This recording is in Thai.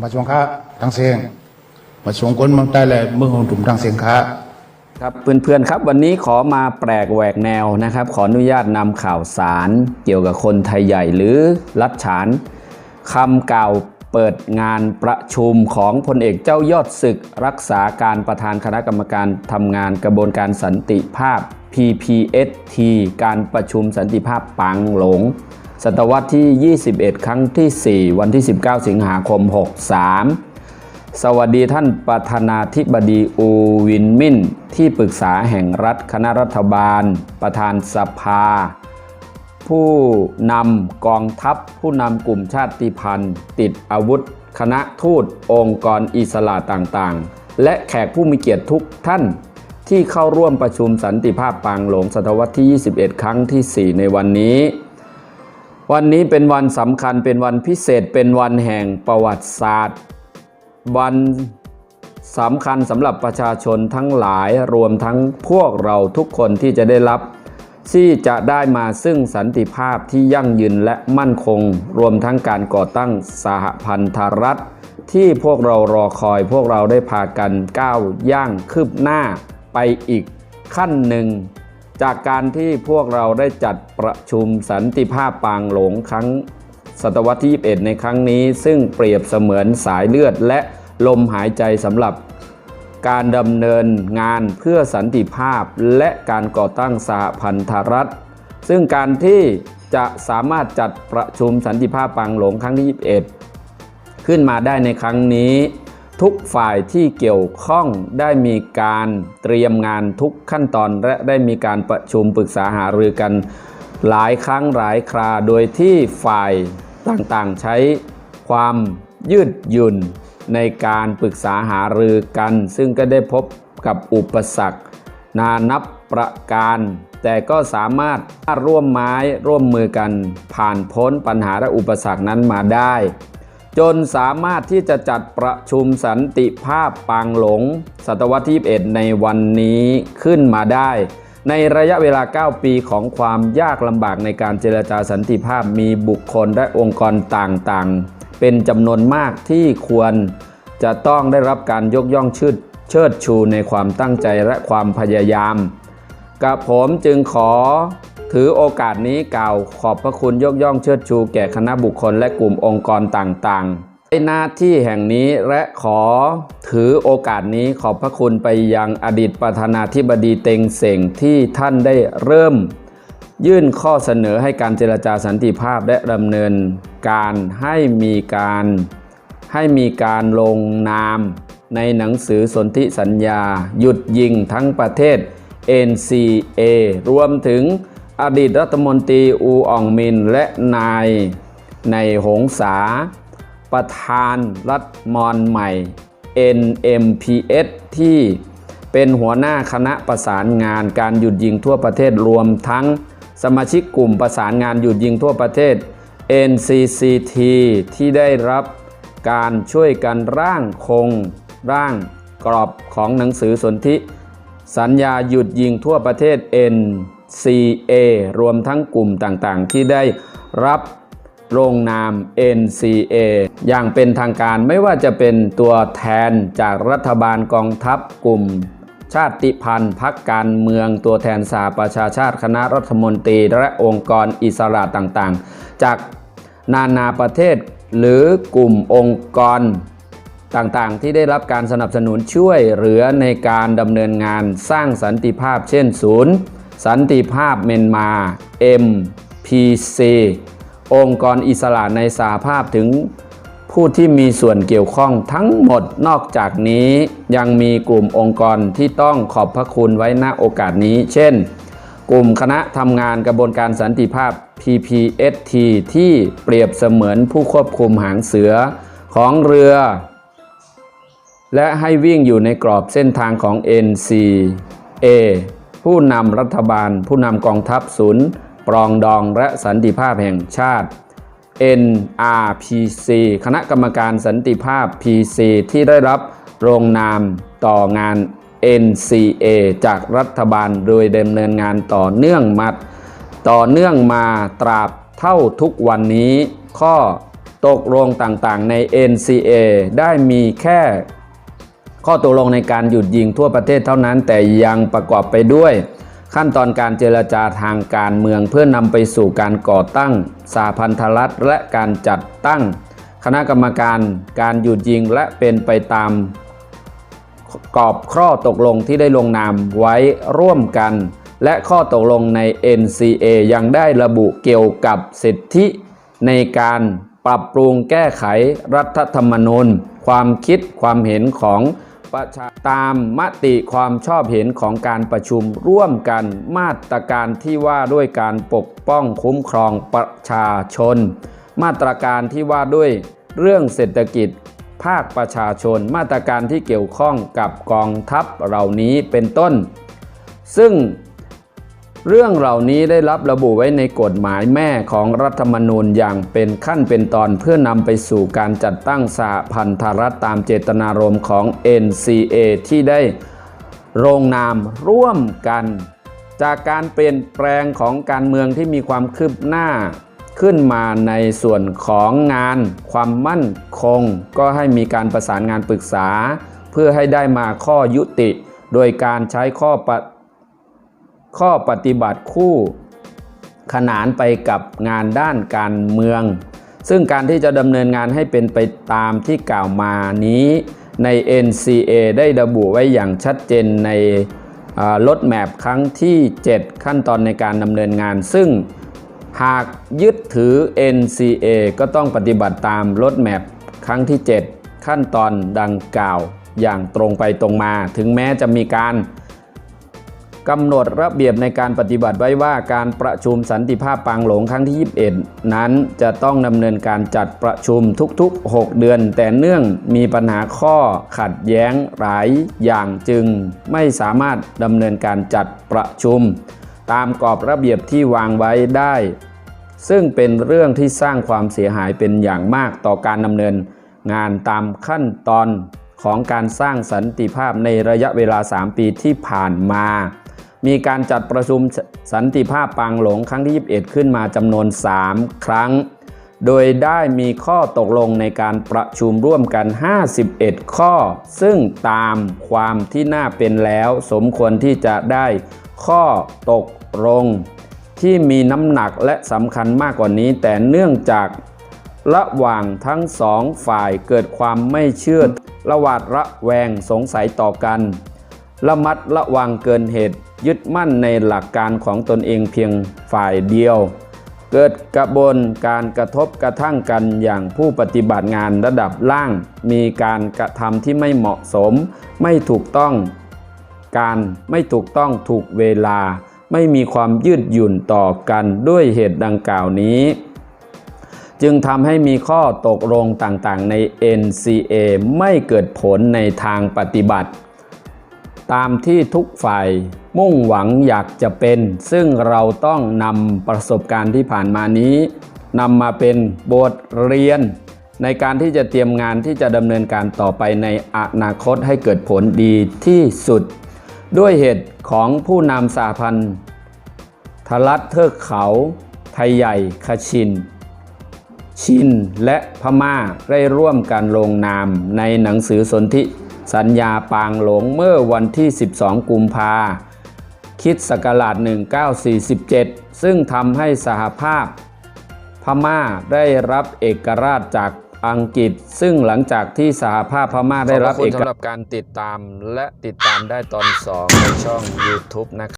มาชวงค้าทางเสียงมาชวงคนเมืองใต้และเมืองของถุมทางเสียงค้าครับเพื่อนๆครับวันนี้ขอมาแปลกแหวกแนวนะครับ ขออนุญาตนำข่าวสารเกี่ยวกับคนไทยใหญ่หรือรัฐฉานคำกล่าวเปิดงานประชุมของพลเอกเจ้ายอดศึก รักษาการประธานคณะกรรมการทำงานกระบวนการสันติภาพ PPST การประชุมสันติภาพปังหลง ศตวรรษที่ 21 ครั้งที่ 4 วันที่ 19 สิงหาคม 63 สวัสดีท่านประธานาธิบดีอูวินมินที่ปรึกษาแห่งรัฐคณะรัฐบาล ประธานสภา ผู้นำกองทัพ ผู้นำกลุ่มชาติพันธุ์ ติดอาวุธ คณะทูต องค์กรอิสระต่างๆ และแขกผู้มีเกียรติทุกท่านที่เข้าร่วมประชุมสันติภาพปางหลงศตวรรษที่ 21 ครั้งที่ 4 ในวันนี้ วันนี้เป็นวันสำคัญเป็นวันพิเศษเป็นวันแห่งประวัติศาสตร์ วันสำคัญสำหรับประชาชนทั้งหลายรวมทั้งพวกเราทุกคนที่จะได้รับ ที่จะได้มาซึ่งสันติภาพที่ยั่งยืนและมั่นคง รวมทั้งการก่อตั้งสหพันธรัฐ ที่พวกเรารอคอยพวกเราได้พากันก้าวย่างคืบหน้าไปอีกขั้นหนึ่ง จากการที่พวกเราได้จัดประชุมสันติภาพปางหลงครั้งศตวรรษที่ 21 ในครั้งนี้ ซึ่งเปรียบเสมือนสายเลือดและลมหายใจสำหรับการดำเนินงานเพื่อสันติภาพและการก่อตั้งสหพันธรัฐ ซึ่งการที่จะสามารถจัดประชุมสันติภาพปางหลงครั้งที่ 21 ขึ้นมาได้ในครั้งนี้ ทุกฝ่ายที่เกี่ยวข้องได้มีการเตรียมงานทุกขั้นตอนและได้มีการประชุมปรึกษาหารือกัน หลายครั้งหลายครา โดยที่ฝ่ายต่างๆใช้ความยืดหยุ่นในการปรึกษาหารือกัน ซึ่งก็ได้พบกับอุปสรรค นานับประการ แต่ก็สามารถร่วมไม้ร่วมมือกัน ผ่านพ้นปัญหาและอุปสรรคนั้นมาได้ จนสามารถที่จะจัดประชุมสันติภาพปางหลง ศตวรรษที่21ในวันนี้ขึ้นมาได้ ในระยะเวลา 9 ปีของความยากลำบากในการเจรจาสันติภาพมีบุคคลและองค์กรต่างๆ เป็นจำนวนมากที่ควรจะต้องได้รับการยกย่องชื่เชิดชูในความตั้งใจและความพยายาม กับผมจึงขอ ถือโอกาสนี้กล่าวขอบพระคุณยกย่องเชิดชู แก่คณะบุคคลและกลุ่มองค์กรต่างๆในหน้าที่แห่งนี้และขอถือโอกาสนี้ขอบพระคุณไปยังอดีตประธานาธิบดีเต็งเส่งที่ท่านได้เริ่ม ยื่นข้อเสนอให้การเจรจาสันติภาพและดำเนินการให้มีการให้มีการลงนามในหนังสือสนธิสัญญา หยุดยิงทั้งประเทศ NCA รวมถึง อดีตรัฐมนตรีอูอ่องมินและนายในหงษา ประธานรัฐมอนใหม่ NMPS ที่เป็นหัวหน้าคณะประสานงานการหยุดยิงทั่วประเทศรวมทั้งสมาชิกกลุ่มประสานงานหยุดยิงทั่วประเทศ NCCT ที่ได้รับการช่วยกันร่างคงร่างกรอบของหนังสือสนธิสัญญาหยุดยิงทั่วประเทศ NCA รวมทั้งกลุ่มต่างๆ ที่ได้รับลงนาม NCA อย่างเป็นทางการไม่ว่าจะเป็นตัวแทนจากรัฐบาลกองทัพกลุ่ม ชาติพันธุ์พักการเมืองตัวแทนสหประชาชาติคณะรัฐมนตรีและองค์กรอิสระต่างๆ จากนานาประเทศหรือกลุ่มองค์กรต่างๆ ที่ได้รับการสนับสนุนช่วยเหลือในการดำเนินงานสร้างสันติภาพเช่นศูนย์ สันติภาพเมียนมา MPC องค์กรอิสระในสหภาพถึงผู้ที่มีส่วนเกี่ยวข้องทั้งหมดนอกจากนี้ยังมีกลุ่มองค์กรที่ต้องขอบพระคุณไว้ณโอกาสนี้ เช่น กลุ่มคณะทำงานกระบวนการสันติภาพ PPST ที่เปรียบเสมือนผู้ควบคุมหางเสือของเรือ และให้วิ่งอยู่ในกรอบเส้นทางของ NCA ผู้นำรัฐบาล ผู้นำกองทัพศูนย์ ปรองดองและสันติภาพแห่งชาติ NRPC คณะกรรมการสันติภาพ PC ที่ได้รับลงนามต่องาน NCA จากรัฐบาลโดยดำเนินงานต่อเนื่องมาต่อเนื่องมาตราบเท่าทุกวันนี้ ข้อตกลงต่างๆใน NCA ได้มีแค่ ข้อตกลงในการหยุดยิงทั่วประเทศเท่านั้น แต่ยังประกอบไปด้วย ขั้นตอนการเจรจาทางการเมืองเพื่อนำไปสู่การก่อตั้งสาพันธรัฐและการจัดตั้ง คณะกรรมการการหยุดยิงและเป็นไปตามกรอบข้อตกลงที่ได้ลงนามไว้ร่วมกัน และข้อตกลงใน NCA ยังได้ระบุเกี่ยวกับสิทธิ ในการปรับปรุงแก้ไขรัฐธรรมนูญ ความคิดความเห็นของ ประชาตามมติความชอบเห็นของการประชุมร่วมกันมาตรการที่ว่าด้วยการปกป้องคุ้มครองประชาชน มาตรการที่ว่าด้วยเรื่องเศรษฐกิจภาคประชาชน มาตรการที่เกี่ยวข้องกับกองทัพเหล่านี้เป็นต้น ซึ่ง เรื่องเหล่านี้ได้รับระบุไว้ในกฎหมายแม่ของรัฐธรรมนูญอย่างเป็นขั้นเป็นตอนเพื่อนำไปสู่การจัดตั้งสหพันธรัฐตามเจตนารมณ์ของ NCA ที่ได้ลงนามร่วมกัน จากการเปลี่ยนแปลงของการเมืองที่มีความคืบหน้าขึ้นมาในส่วนของงานความมั่นคง ก็ให้มีการประสานงานปรึกษา เพื่อให้ได้มาข้อยุติ โดยการใช้ข้อปะ ข้อปฏิบัติคู่ขนานไปกับงานด้านการเมือง ซึ่งการที่จะดำเนินงานให้เป็นไปตามที่กล่าวมานี้ใน NCA ได้ระบุไว้อย่างชัดเจนในรถแมพครั้งที่ 7 ขั้นตอนในการดำเนินงาน ซึ่งหากยึดถือ NCA ก็ต้องปฏิบัติตามรถแมพครั้งที่ 7 ขั้นตอนดังกล่าวอย่างตรงไปตรงมา ถึงแม้จะมีการ กำหนดระเบียบในการปฏิบัติไว้ว่าการประชุมสันติภาพปางหลงครั้งที่ 21 นั้นจะต้องดำเนินการจัดประชุมทุกๆ 6 เดือน แต่เนื่องมีปัญหาข้อขัดแย้งหลายอย่างจึงไม่สามารถดำเนินการจัดประชุม ตามกรอบระเบียบที่วางไว้ได้ ซึ่งเป็นเรื่องที่สร้างความเสียหายเป็นอย่างมากต่อการดำเนินงานตามขั้นตอนของการสร้างสันติภาพในระยะเวลา 3 ปีที่ผ่านมา มีการจัดประชุมสันติภาพปางหลงครั้งที่ 21 ขึ้นมาจำนวน 3 ครั้ง โดยได้มีข้อตกลงในการประชุมร่วมกัน 51 ข้อ ซึ่งตามความที่น่าเป็นแล้ว สมควรที่จะได้ข้อตกลงที่มีน้ำหนักและสำคัญมากกว่านี้ แต่เนื่องจากระหว่างทั้งสองฝ่ายเกิดความไม่เชื่อระหวาดระแวงสงสัยต่อกัน ระมัดระวังเกินเหตุ ยึดมั่นในหลักการของตนเองเพียงฝ่ายเดียว เกิดกระบวนการกระทบกระทั่งกันอย่างผู้ปฏิบัติงานระดับล่าง มีการกระทำที่ไม่เหมาะสม ไม่ถูกต้องการไม่ถูกต้องถูกเวลา ไม่มีความยืดหยุ่นต่อกันด้วยเหตุดังกล่าวนี้ จึงทำให้มีข้อตกลงต่างๆ ใน NCA ไม่เกิดผลในทางปฏิบัติ ตามที่ทุกฝ่าย มุ่งหวังอยากจะเป็น ซึ่งเราต้องนำประสบการณ์ที่ผ่านมานี้นำมาเป็นบทเรียน ในการที่จะเตรียมงานที่จะดำเนินการต่อไปในอนาคตให้เกิดผลดีที่สุด ด้วยเหตุของผู้นำสาพันธ์ทรัฐเทือกเขา ไทยใหญ่คชิน ชินและพม่าได้ร่วมกันลงนามในหนังสือสนธิสัญญาปางหลงเมื่อวันที่ 12 กุมภา คิดศักราช 1947 ซึ่งทำให้สหภาพ พม่าได้รับเอกราชจากอังกฤษ ซึ่งหลังจากที่สหภาพพม่าได้รับเอกราชสำหรับการติดตามและติดตามได้ตอน 2 ในช่อง YouTube นะครับ